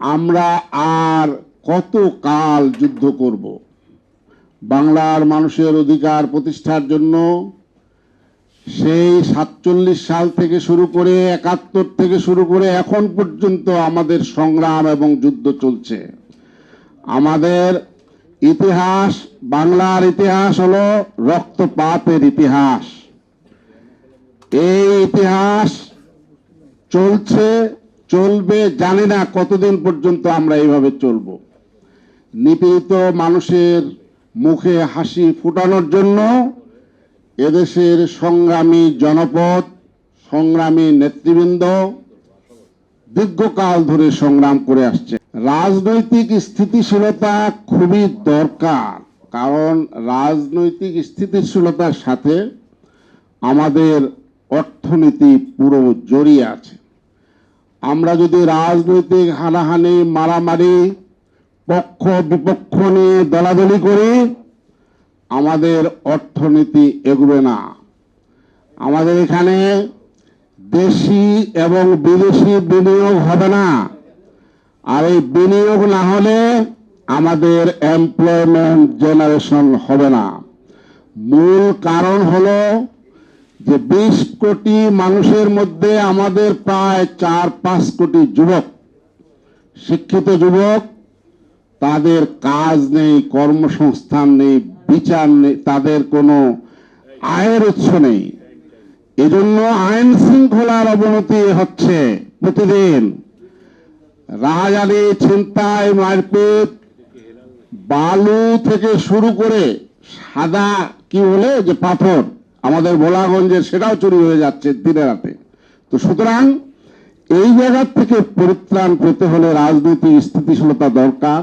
আমরা আর কত কাল যুদ্ধ করব? বাংলার মানুষের অধিকার প্রতিষ্ঠার জন্য সেই সাতচল্লিশ সাল থেকে শুরু করে একাত্তর থেকে শুরু করে এখন পর্যন্ত আমাদের সংগ্রাম এবং যুদ্ধ চলছে। আমাদের ইতিহাস, বাংলার ইতিহাস হলো রক্তপাতের ইতিহাস। এই ইতিহাস চলছে চলবে জানি না কতদিন পর্যন্ত আমরা এইভাবে চলব। নিপীড়িত মানুষের মুখে হাসি ফুটানোর জন্য এদেশের সংগ্রামী জনপদ, সংগ্রামী নেতৃবৃন্দ দীর্ঘকাল ধরে সংগ্রাম করে আসছে। রাজনৈতিক স্থিতিশীলতা খুবই দরকার, কারণ রাজনৈতিক স্থিতিশীলতার সাথে আমাদের অর্থনীতি পুরো জড়িয়ে আছে। আমরা যদি রাজনৈতিক হানাহানি, মারামারি, পক্ষ বিপক্ষ নিয়ে দলাদলি করি, আমাদের অর্থনীতি এগোবে না। আমাদের এখানে দেশি এবং বিদেশি বিনিয়োগ হবে না। আর এই বিনিয়োগ না হলে আমাদের এমপ্লয়মেন্ট জেনারেশন হবে না। মূল কারণ হলো যে বিশ কোটি মানুষের মধ্যে আমাদের প্রায় চার পাঁচ কোটি যুবক, শিক্ষিত যুবক, তাদের কাজ নেই, কর্মসংস্থান নেই, বিচার নেই, তাদের কোনো আয়ের উৎস নেই। এজন্য আইন শৃঙ্খলার অবনতি হচ্ছে প্রতিদিন। রাহাজানি ছিনতাই মারপিট বালু থেকে শুরু করে সাদা কি বলে যে পাথর? আমাদের ভোলাগঞ্জের সেটাও চুরি হয়ে যাচ্ছে দিনে রাতে। তো সুতরাং এই জায়গার থেকে পরিত্রাণ পেতে হলে রাজনৈতিক স্থিতিশীলতা দরকার।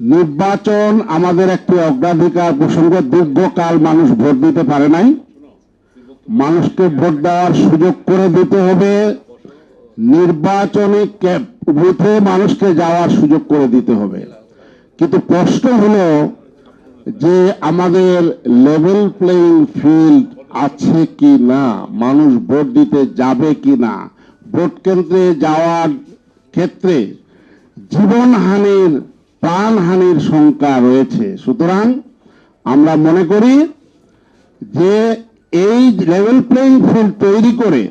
নির্বাচন আমাদের একটি অগ্রাধিকার প্রসঙ্গ দীর্ঘকাল মানুষ ভোট দিতে পারে নাই। মানুষকে ভোট দেওয়ার সুযোগ করে দিতে হবে। নির্বাচনী বুথে মানুষকে যাওয়ার সুযোগ করে দিতে হবে। কিন্তু প্রশ্ন হলো যে আমাদের লেভেল প্লেইং ফিল্ড আছে কি না, মানুষ ভোট দিতে যাবে কি না, ভোট কেন্দ্রে যাওয়ার ক্ষেত্রে জীবনহানির, প্রাণহানির সংখ্যা রয়েছে। সুতরাং আমরা মনে করি যে এই লেভেল প্লেইং ফিল্ড তৈরি করে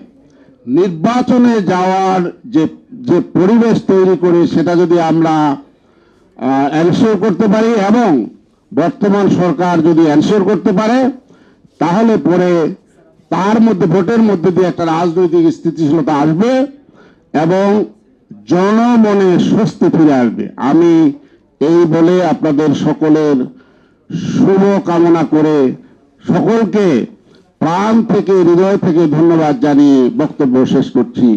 নির্বাচনে যাওয়ার যে যে পরিবেশ তৈরি করে সেটা যদি আমরা এনশিওর করতে পারি এবং বর্তমান সরকার যদি এনশিওর করতে পারে, তাহলে পরে তার মধ্যে, ভোটের মধ্যে দিয়ে একটা রাজনৈতিক স্থিতিশীলতা আসবে এবং জনমনে স্বস্তি ফিরে আসবে। আমি এই বলে আপনাদের সকলের শুভ কামনা করে সকলকে প্রাণ থেকে, হৃদয় থেকে ধন্যবাদ জানিয়ে বক্তব্য শেষ করছি।